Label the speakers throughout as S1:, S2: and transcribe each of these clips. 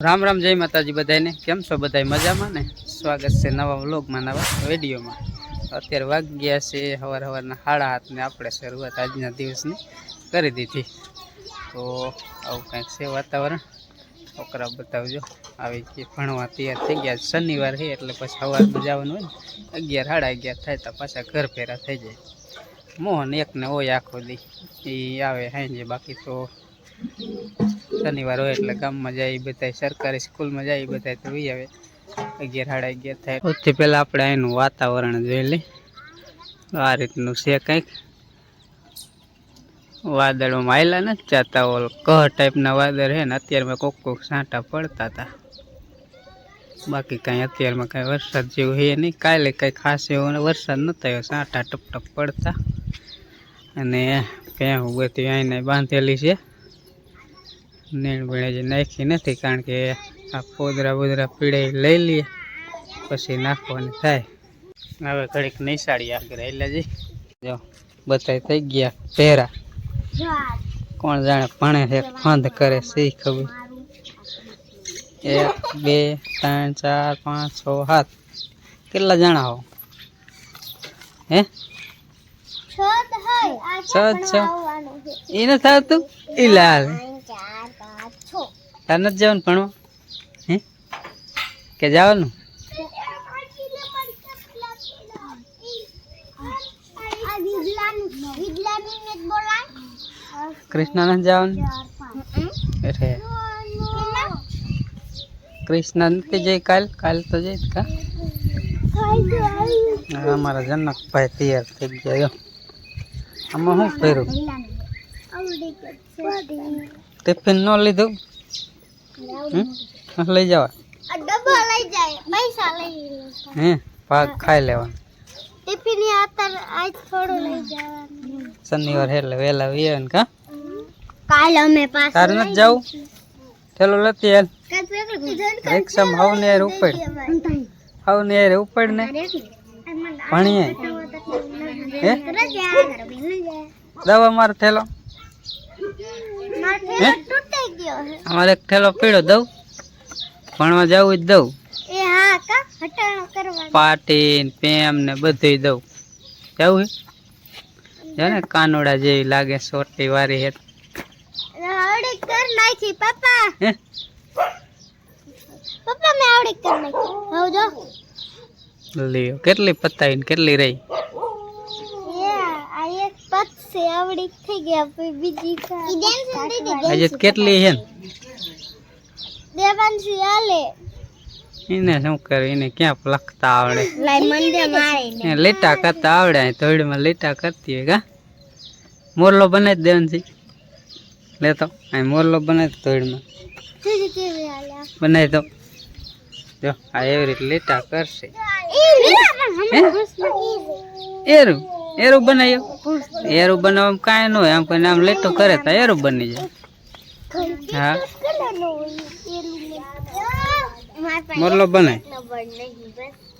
S1: રામ રામ, જય માતાજી બધાને કેમ છો બધા મજામાં ને? સ્વાગત છે નવા વ્લોગમાં, નવા વિડીયોમાં. અત્યારે વાગ્યા ગયા છે સવાર સવારના સાડા હાથને આપણે શરૂઆત આજના દિવસની કરી દીધી. તો આવું કંઈક છે વાતાવરણ. છોકરા બતાવજો. આવી કે ભણવા તૈયાર થઈ ગયા શનિવાર છે, એટલે પછી સવારમાં જવાનું હોય ને. અગિયાર, સાડા અગિયાર થાય તો પાછા ઘર ફેરા થઈ જાય. મોહન એકને હોય આખો દી. એ આવે સાંજે બાકી તો શનિવાર હોય એટલે ગામમાં જાય એ બધા સરકારી સ્કૂલમાં જાય એ બધા તો વી આવે. અગિયાર, સાડા અગિયાર થાય. સૌથી પહેલાં આપણે એનું વાતાવરણ જોઈ લઈ આ રીતનું છે કંઈક. વાદળોમાં આવેલા નથી જતા ઓલ કહ ટાઈપના વાદળ છે ને અત્યારમાં કોક કોક સાંટા પડતા હતા બાકી કાંઈ અત્યારમાં કાંઈ વરસાદ જેવું છે નહીં. કાલે કંઈ ખાસ એવો વરસાદ ન થયો સાંટા ટપ પડતા. અને ભેહું બધી આઈને બાંધેલી છે. નીણ જે નાખી નથી કારણ કે આ પોદરા બોદરા પીળે લઈ લઈએ પછી નાખવાની થાય. હવે ઘડીક નિશાળી આગળ એટલે જો બધા થઈ ગયા પહેરા. કોણ જાણે ભણે છે ફંદ કરે સી ખબર. એક બે ત્રણ ચાર પાંચ છ સાત. કેટલા જણા હો? હે? છ છ એ ન થતું એ લાલ. તાર નથી જવાનું ભણવા? હે? કે જવાનું? કૃષ્ણ નથી જવાનું? એટલે કૃષ્ણ નથી જઈ કાલ? કાલ તો જઈ કા? અમારા જનકભાઈ તૈયાર થઈ ગયા આમાં શું કર્યું? ટિફિન ન લીધું? લઈ જવા.
S2: ડબ્બો લઈ જાય. પૈસા લઈ
S1: હે ભાગ ખાઈ લેવા.
S2: ટિફિન આતર આજ થોડું લઈ જવાનું.
S1: શનિવાર એટલે વહેલા વીએ ને કા?
S2: કાલ અમે પાસ
S1: તારે નથી જાવ? થેલો લેતી યાર રિક્ષામાં હાવ ને ઉપર ઉપડ. હાવ ને ઉપડ ને. ભણીએ. હે? દવા મારો થેલો.
S2: ગયો છે
S1: અમારે એક થેલો પીળો દઉં. ભણવા જવું જ દઉં.
S2: એ હા કા? હટાણો કરવા
S1: પાટી ને પેમ ને બધું દઉં. જવું જાને ને કાનોડા જેવી લાગે સોટી વારી હે
S2: આવડી કર નાખી પપ્પા. પપ્પા મેં આવડી કર નાખી. હવે જો.
S1: લ્યો કેટલી પતાવી કેટલી રહી?
S2: પત છે આવડી થઈ ગયા પછી બીજી કા
S1: હજી કેટલી છે ને
S2: દેવાંશી આલે
S1: એને શું કરે? એને ક્યાં લખતા આવડે? લેટા કરતા આવડે અહીં લેટા કરતી હોય કા? મોરલો બનાવી દેવાનું છે લેતો અહીં મોરલો બનાવી
S2: સીધી
S1: બનાવી દો. જો આ એવી રીતે લેટા કરશે. એરું? એરું બનાવ્યો? એરું બનાવવામાં કાંઈ ન હોય આમ કોઈ આમ લીટું કરે તો એરું બની જાય. હા. મોરલો બનાય.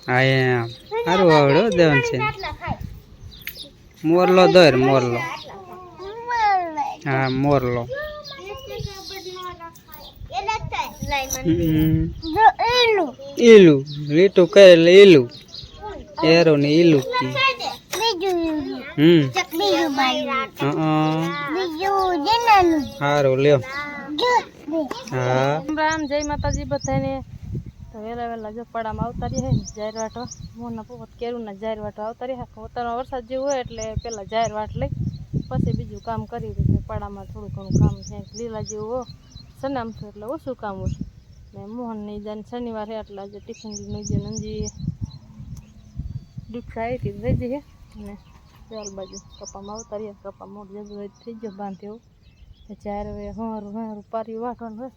S1: હા એ સારું આવડો દેવન છે. મોરલો દોર મોરલો. હા મોરલો. ઈલું. લીટું કરે એટલે ઈલું એરો ને ઈલું હા. લ્યો. હા.
S3: રામ જય માતાજી બધાને. તો વહેલા વહેલા જો પડામાં આવતારી હે જાહેર વાટો ના જાહેર વાટો આવતારી હા પોતાનો વરસાદ જેવું હોય એટલે પેલા જાહેર વાટ લઈ પછી બીજું કામ કરી દે. પડામાં થોડું ઘણું કામ છે લીલા જેવું હો. સનામ થયું એટલે ઓછું કામ હોય. ને મોહનની જાન શનિવાર હે એટલે આજે ટિફિન લઈને જે નંદી દીક્ષા આવી હતી રહી જઈએ. અને ચાર બાજુ કપામાં રહ્યા. કપા મોટ જતું થઈ ગયો બાંધ્યો. ચાર હવે હવારું હવારું પારી વાટવાનું હોય.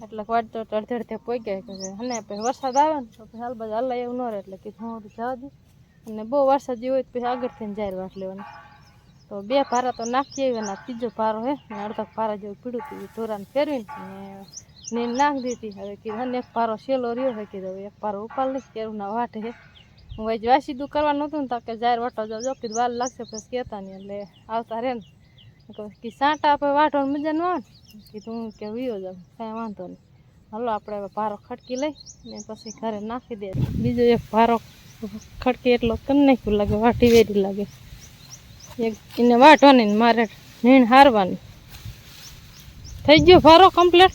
S3: એટલે વાટ તો અડધે અડધે પોઈ ગયા. કે અને પછી વરસાદ આવે ને તો પછી હાલ બાજુ હલાય એવું ન રહે. એટલે કે હું જવા દઉં. અને બહુ વરસાદ જેવો હોય તો પછી આગળ થઈને જાહેર વાટ લેવાની. તો બે ભારા તો નાખી આવ્યો અને ત્રીજો ભારો હે. ને અડધા ભારા જેવું પીડું હતું ધોરાને ફેરવીને ને નાખી દીધી. હવે કીધું અને એક ભારો સેલો રહ્યો હોય કીધું એક ભારો ઉપાડ લઈશ. કેરું ના વાટે હે. હું પછી સીધું કરવાનું નહોતું ને તો કે જાહેર વાટો જાવ જો કીધું વાર લાગશે પછી કહેતા નહીં. એટલે આવતા રહે ને. કે સાંટા આપણે વાટવાની મજા ન આવે? ને કીધું હું કે વિયો જાઉં. કાંઈ વાંધો નહીં. હાલો આપણે હવે ભારો ખડકી લઈ ને પછી ઘરે નાખી દે. બીજો એક ભારો ખડકી એટલો કરી નાખ્યું લાગે વાટી વેરી લાગે. એક એને વાટવાની ને મારે નીણ હારવાની. થઈ ગયો ભારો કમ્પ્લીટ?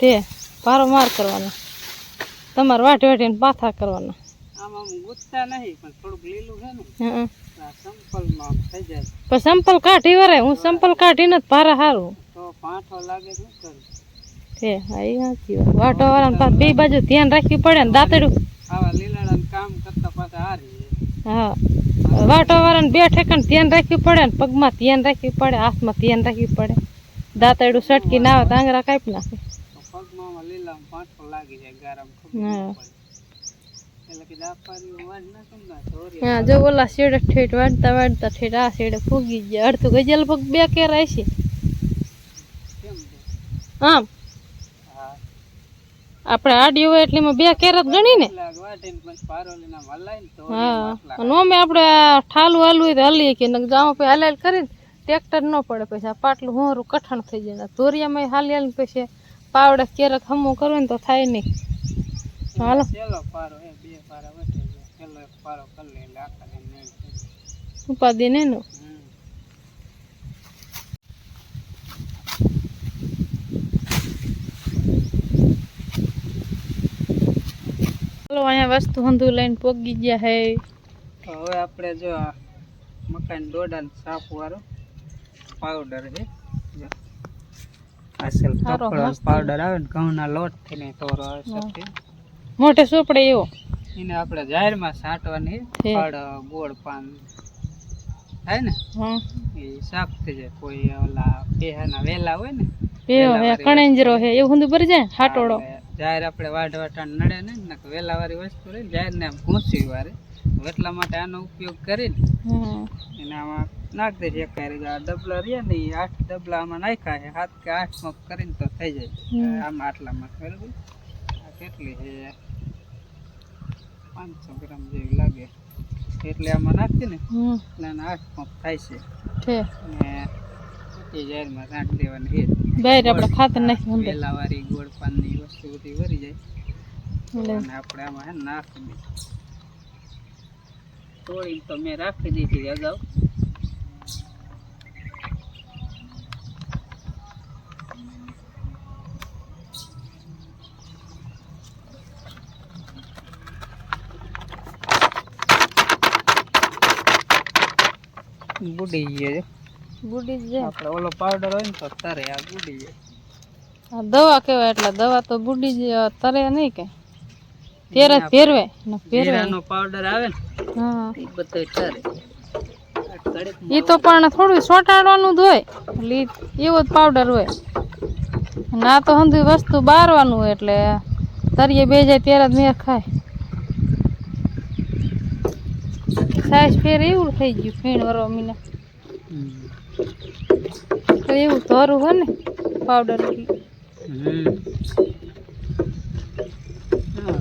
S3: તે ભારો માર કરવાનો. તમારે વાટી વાટીને પાથા કરવાના.
S1: આમ નહીં પણ થોડુંક લીલું છે ને
S3: હં
S1: તો આ સંપલમાં થઈ જાય.
S3: પણ સંપલ કાઢી વરાય હું સંપલ કાઢીને જ ભારે હારું.
S1: તો પાંઠો લાગે શું કરું?
S3: સાચી વાત. વાટો વાળાને બે બાજુ ધ્યાન રાખવી પડે ને દાંતડું.
S1: આવા લીલાડાનું કામ કરતા પાછા હારી
S3: હા. વાટો વાળાને બે ઠેકાણ ધ્યાન રાખવી પડે ને પગમાં ધ્યાન રાખવી પડે હાથમાં ધ્યાન રાખવી પડે. દાંતડું સટકી ના આવે તો આંગળા કાપી નાખે.
S1: પગમાં લીલામ પાંઠો લાગી જાય ગરમ. ખબર એટલે
S3: હા જો ઓલા શેડ ઠેઠ વાળતા વાળતા ઠેઠ આ શેડે ફૂગી ગયા. અડધું ગજલ પગ બે કેરાય છે આમ? આપણે આડી હોય એટલીમાં બે કેરત ગણી ને
S1: એટલે
S3: હા. અને અમે આપણે ઠાલું હાલવું હોય તો હલીએ કે ગામ પછી હલાલ કરીને ટ્રેક્ટર ન પડે પછી આ પાટલું હોરું કઠણ થઈ જાય. ધોરિયામાં હાલી હાલીને પછી પાવડે ક્યારેક હમું કરો ને તો થાય નહીં. હાલો. ઉપાધિ ને
S1: હમ.
S3: ચાલો અહીંયા વસ્તુ હંધુ લઈને પોગી ગયા હે.
S1: તો હવે આપણે જો આ મકાન દોડા સાફ વાળો પાવડર છે. અસલ કપડો પાવડર આવે ને ઘઉંના લોટ થઈને ને તોરો આવે.
S3: મોઢે સોપડે એવો.
S1: એને આપણે જાહેરમાં છાંટવાની ફળ ગોળ પાન. થાય ને? એ સાફ થઈ જાય. કોઈ ઓલા પેહાના વેલા હોય ને
S3: પેહો હે કણેંજરો હે એવું હંધુ ભરી જાય હાટોડો.
S1: જાહેર આપણે વાઢ વાટાણ નડે ને ને વેલા વાળી વસ્તુ રહી જાહેર ને આમ ઘૂંસી વારે. એટલા માટે આનો ઉપયોગ કરીને એને આમાં નાખ દે છે એક આ ડબલા રહ્યા ને આઠ ડબલા આમાં નાખ્યા છે. સાત કે આઠમાં કરીને તો થઈ જાય. આમ આટલામાં બરાબર? આ કેટલી છે? પાંચસો ગ્રામ જેવી લાગે. એટલે આમાં નાખી ને. એટલે આઠ પંપ થાય છે. અને એ જાહેરમાં નાખી દેવાની છે.
S3: બહાર આપણે ખાતર નાખી અંદર
S1: ગોળ પાનની વસ્તુ બધી વરી જાય. અને આપણે આમાં નાખી દઈએ તોડી તો મેં રાખી દીધી અગાઉ. બુડી ગયો
S3: બુડી જાય
S1: આપણે ઓલો પાવડર હોય ને તો તરે આ બુડી જાય
S3: આ દવા કેવાય એટલે દવા તો બુડી જ તરે નહીં કે. તેરે ફેરવે ને ફેરવે
S1: જીરાનો પાવડર આવે ને
S3: હા.
S1: એ બધો તરે
S3: એ તો પણ થોડું સોટાડવાનું જ હોય એટલે એવો જ પાવડર હોય. ના તો હંધી વસ્તુ બારવાનું હોય એટલે તરીએ બે જાય ત્યારે જ મેર ખાય. સાઈઝ ફેર એવું થઈ ગયું ફીણ વરવા મીને એવું ધોરું હોય ને પાવડર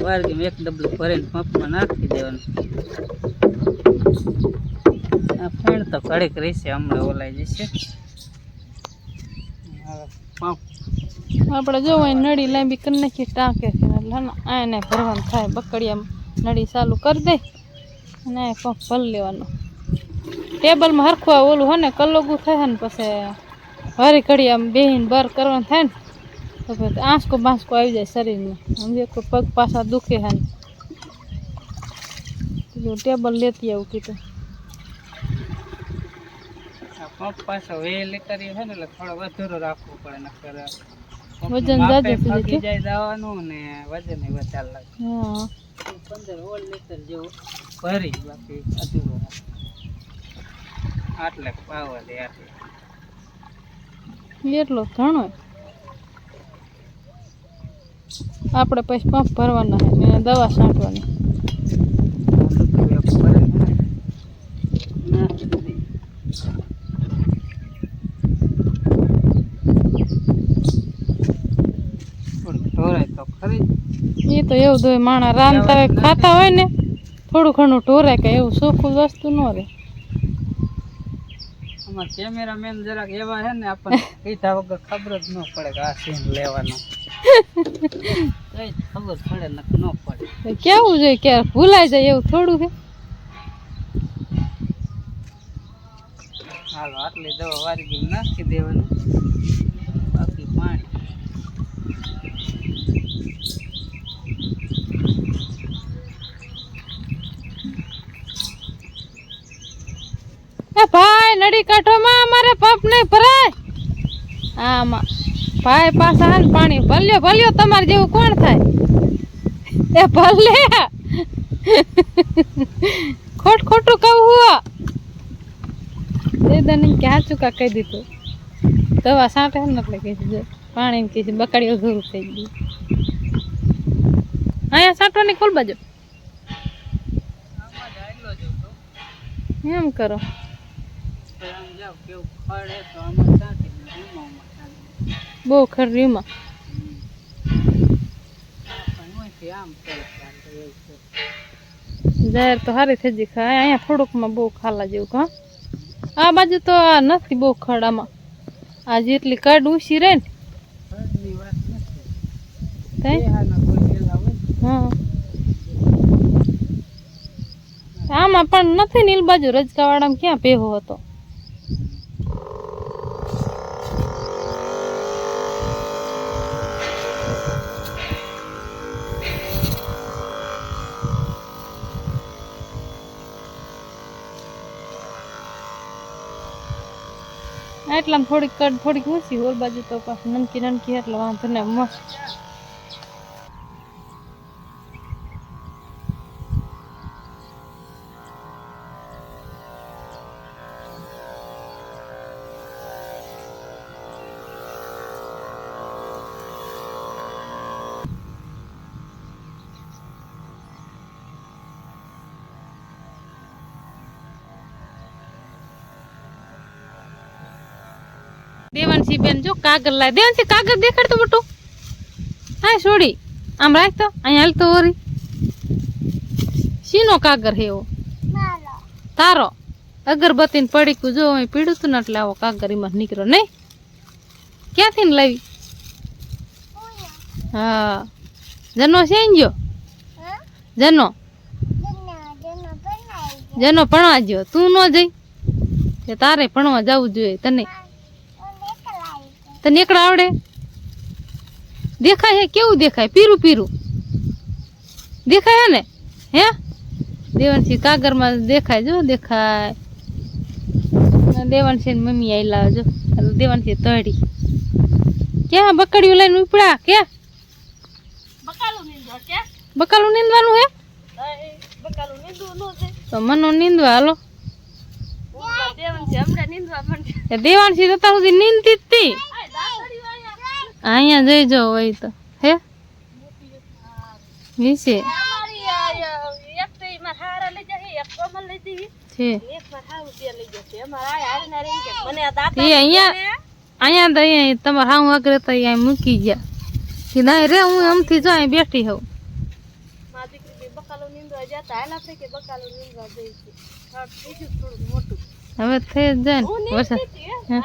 S1: વારગીમાં એક ડબલું ભરીને પંપમાં નાખી દેવાનું. આ ફેણ તો ઘડીક રહેશે હમણાં ઓલાઈ જશે.
S3: આપણે જો નળી લાંબી કરી નાખીએ ટાંકે આને ભરવાનું થાય બકડિયામાં નળી ચાલુ કરી દે. અને આ પંપ ભરી લેવાનો. ટેબલમાં હરખવા ઓલું હોય ને કલોગું થાય ને પછી હરી ઘડી આમ બેહીને બર કરવાનું થાય ને તો પછી આંસકો બાંસકો આવી જાય શરીરમાં સમજે કોઈ પગ પાછા દુખે હે ને. ટેબલ લેતી આવું કીધું.
S1: પગ પંપ પાછો વેલ કરી છે ને એટલે થોડો વધુરો રાખવો પડે નકર
S3: વજન જાજુ થઈ જાય
S1: જાય ને વજન વધારે લાગે.
S3: હા.
S1: પંદર ઓલ લીટર જેવું. ભરી બાકી અધૂરો આટલે પાવા દે આટલે.
S3: એટલો ઘણો આપણે પછી પંપ ભરવાના છે ને એને દવા છાંટવાની.
S1: ઢોરાય તો ખરી.
S3: એ તો એવું માણા રાંધતા હોય ખાતા હોય ને થોડું ઘણું ટોરે કે એવું ચોખ્ખું વસ્તુ ન રહે.
S1: અમારા કેમેરામેન જરાક એવા છે ને આપણને કીધા વગર ખબર જ ન પડે કે આ સીન લેવાનો. કઈ ખબર પડે ને ન પડે.
S3: કેવું જોઈએ કે ભૂલાઈ જાય એવું થોડું છે?
S1: હાલો આટલી દવા વારી નાખી દેવાની. બાકી પાણી.
S3: ભાઈ, નડી કાંઠોમાં અમારે પંપ નહીં ભરાય. આમાં ભાઈ પાછા હાલ પાણી ભલ્યો ભલ્યો તમારે જેવું કોણ થાય? એ ભલે ખોટ ખોટું કહું હુઆ એ દન કે હાચું કા કહી દીધું. દવા સાંટે ને એટલે કહી દીધું પાણી કહી કીધું ધૂરું થઈ ગયું અહીંયા સાંટવાની ખોલ બાજુ. એમ કરો
S1: તો આમ જાવ કેવું ખડે તો આમાં ચાટી ને રૂમામાં ચાટી.
S3: બહુ ખરીમાં
S1: પણ ઓયથી આમ કરે ચાલતું એવું છે.
S3: જાહેર તો સારી થઈ ગઈ ખાય અહીંયા થોડુંકમાં બહુ ખાલા જેવું કા આ બાજુ તો આ નથી બહુ ખડામાં આ જેટલી કડ ઊંચી રહે ને.
S1: ખડની વાત નથી.
S3: તઈ?
S1: દેહાના કોઈ વેલા હોય ને.
S3: હા. આમાં પણ નથી નીલ બાજુ. રજકાવાળામાં ક્યાં પેહો હતો? એટલામાં થોડીક કડ થોડીક ઊંચી ઓલ બાજુ તો પાછું નનકી નનકી એટલે વાંધો ને મસ્ત. દેવાંશી બેન જો કાગળ લાય. દેવાનસી કાગળ દેખાડતો બટુ હા છોડી. આમ રાખતો અહીંયા હાલતો ઓરી શીનો કાગર હે એવો. તારો. અગરબત્તી ને પડીકું જો અહીં પીડું તું ને એટલે આવો કાગળ એમાં નીકળ્યો નહીં. ક્યાંથી ને લાવી? હા. જનો છે
S2: ગયો?
S3: જનો.
S2: જના
S3: ભણવા ગયો. તું ન જઈ. તારે ભણવા જવું જોઈએ તને. તને એકડા આવડે? દેખાય હે? કેવું દેખાય? પીરું પીરું. દેખાય હે ને? હે? દેવાંશી કાગરમાં દેખાય જો દેખાય. દેવાંશી મમ્મી આવી લાવે જો. દેવાંશી તળી ક્યાં? બકડીઓ લઈને ઉપડા? કે? બકાલું નીંદવાનું હે? તો મનો નીંદવા હાલો. તો અત્યાર સુધી નીંદતી જ તી. અહીંયા જઈ જો હોય તો. હે? વિશે તમારે હાવ આગળ તો અહીંયા મૂકી ગયા. કે ના રે હું આમથી જો અહીં બેઠી હોઉં. હવે થઈ જાય ને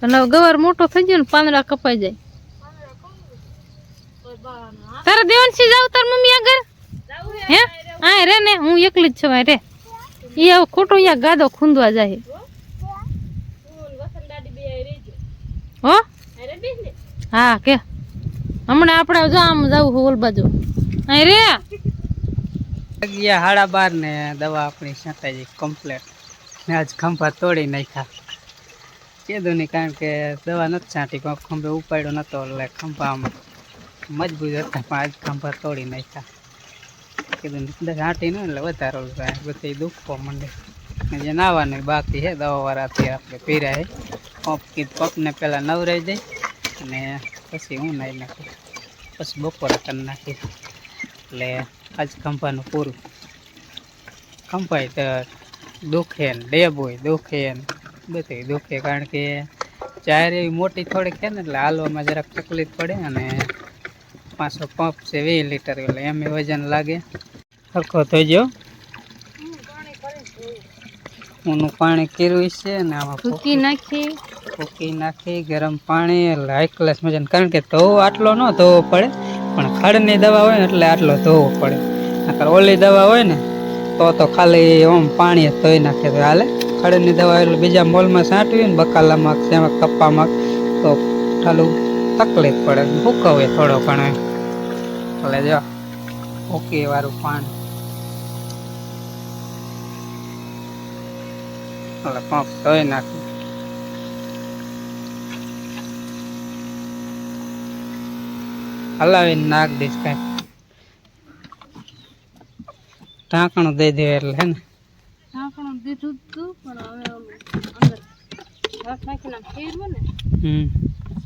S3: પણ હવે ગવાર મોટો થઈ ગયો ને પાંદડા કપાઈ જાય. તારા દેવાંશી જાવ તાર મમ્મી આગળ? હે આ રે ને હું એકલી જ છું રે. એ આવો ખોટો અહીંયા ગાદો ખૂંદવા જાય. હો? હા? કે. હમણાં આપણે જો આમ જવું હોલ બાજુ. અહીં રે.
S1: ગયા હાડા બાર ને દવા આપણી છતાંય કમ્પ્લેટ ને આજ ખંભા તોડી નાખ્યા. કીધું નહીં કારણ કે દવા નથી છાંટી, પણ ખંભે ઉપાડ્યો નહોતો એટલે ખંભા મજબૂત હતા, પણ આજ ખંભા તોડી નાખ્યા. કીધું છાંટી ને એટલે વધારો થાય. બધી દુખવા માંડે જે નાવાનું બાકી છે, દવાવાળાથી આપણે પીરાય પંપ પંપને પહેલાં નવરાઈ જાય અને પછી હું નાહી નાખું. પછી બપોરે કરી નાખી એટલે આજ ખંભાનું પૂરું. ખંભાય તો દુખે ને ડેબ હોય દુખે ને બધું દુખે કારણ કે ચાર એવી મોટી થોડીક છે ને એટલે હાલવામાં જરાક તકલીફ પડે અને પાછો પંપ છે વીસ લીટર એટલે એમ વજન લાગે. સરખો થઈ ગયો? ઊનું પાણી કર્યું છે ને આમાં
S3: ફૂકી નાખી.
S1: ફૂકી નાખી ગરમ પાણી એટલે હાઈ ક્લાસ મજાનું. કારણ કે તો આટલો ન ધોવો પડે. પણ ખડની દવા હોય ને એટલે આટલો ધોવો પડે. નકર ઓલી દવા હોય ને, તો તો ખાલી ઓમ પાણી ધોઈ નાખે તો હાલે. ખડની દવા એટલે બીજા મોલમાં છાંટવી ને બકાલામાં કે એમાં કપ્પામાં તો ખાલું તકલીફ પડે. હુકવે થોડો ઘણો એટલે જો ઓકે વાળું પાણી. એટલે પંપ ધોઈ નાખે. હલાવીને નાખ દઈશ કાંઈ. ઢાંકણું દઈ દે એટલે હે ને?
S3: ઢાંકણું દીધું તું પણ હવે ઓલું અંદર રસ નાખીને આમ ને
S1: હમ.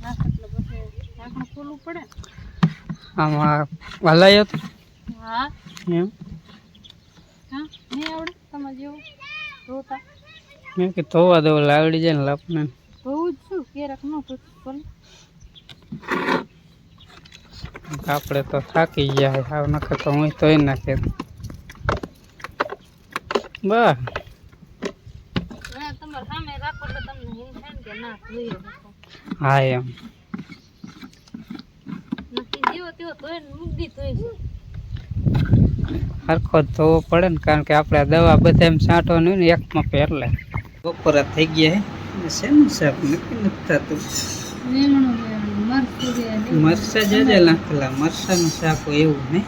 S3: શાક એટલે પછી ઢાંકણું ખોલવું પડે.
S1: આમાં હલાયો તો?
S3: હા.
S1: એમ?
S3: હા નહીં આવડે તમારે જેવું? ધોતા?
S1: મેં કે ધોવા એટલે જાય ને લાપને.
S3: ધોવું જ છું ક્યારેક ન ભલે.
S1: આપણે તો થાકી ગયા હાવ નખે તો હું તોય નાખે
S3: ને ના રાખો.
S1: હા એમ.
S3: ને
S1: હરખો જ ધોવો પડે ને કારણ કે આપણે દવા બધા એમ છાંટવાની હોય ને એકમાં પહેરલે. બપોરા થઈ ગયા છે. શેનું શાક નથી નથી થતું? મરસા જાજા નાખેલા મરસાનું શાક હોય એવું ને?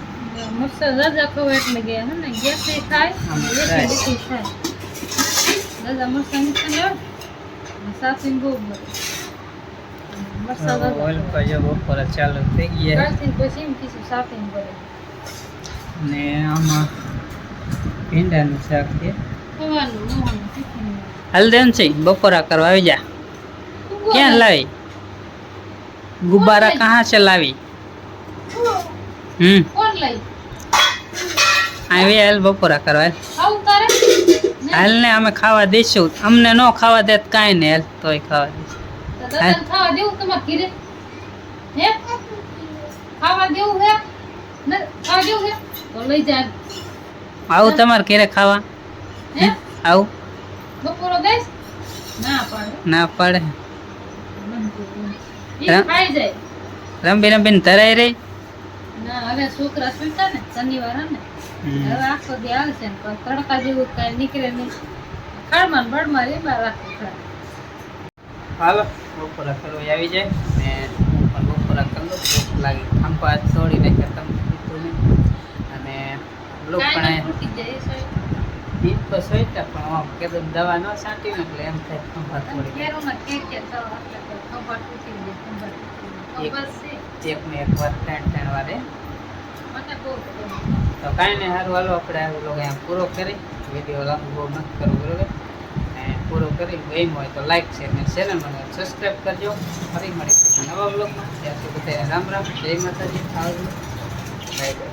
S3: મરચાં ઝાઝા ખાવ એટલે કે હે ને ગેસ થાય અને. એસિડિટી થાય. ઝાઝા મરચાં નીકળી ને સાસી બહુ
S1: બપોરા ચાલુ થઈ ગયા. ને આમાં ભીંડાનું શાક છે.
S3: મોહન
S1: છે બપોરા કરવા આવી જા. ક્યાં લાવી ગુબ્બારા कहाँ છે લાવી હમ
S3: कौन लाई
S1: આવે હાલ બપોરા કરવા હેલ. ને? અમે ખાવા દઈશું અમને ન ખાવા દેત કાંઈ ને હેલ તોય ખાવા
S3: દે ખાવા દેવું તમારે ઘીરે? હે? ખાવા દેવું હે? ખાવા દેવું હે? તો લઈ જાય
S1: આવું તમારે ઘેરે ખાવા? આવું.
S3: બપોરો દઈશ? ના પાડે.
S1: ના પાડે. રંબી રંબીને ધરાઈ રહી?
S3: ના હવે છોકરા સુતા ને શનિવાર ને. હવે આખો દી આવશે ને પણ તડકા જેવું કઈ નીકળે નહીં. ખડમાં બળમાં રે રાખવું પડે.
S1: હાલો બપોરા કરવા આવી જાય. ને પણ બપોરા કરી ભૂખ લાગી. ખંભા હાથ નાખે તમે મિત્રોને અને લોક પણ તો સોઈટા પણ આમ કે દવા ન છાંટી એટલે એમ થાય ખંભા તોડી નાખ્યા.
S3: કેરોમાં કે કે તો આપણે તો ખભા તૂટી જાય, ખભા તૂટી જાય. ખભા છે.
S1: એક ને એક વાર ત્રણ ત્રણ વારે
S3: મને બહુ ગમે.
S1: તો કાંઈ નહીં સારું હાલો આપણે આ લોકો અહીંયા પૂરો કરી વીડિયો લાંબો બહુ નથી કરવો બરોબર ને પૂરો કરી ગમ્યું હોય તો લાઈક છે અને ચેનલ મને સબસ્ક્રાઈબ કરજો ફરી મળી નવા બ્લોગમાં ત્યાં સુધી બધાને રામ રામ જય માતાજી આવજો બાય બાય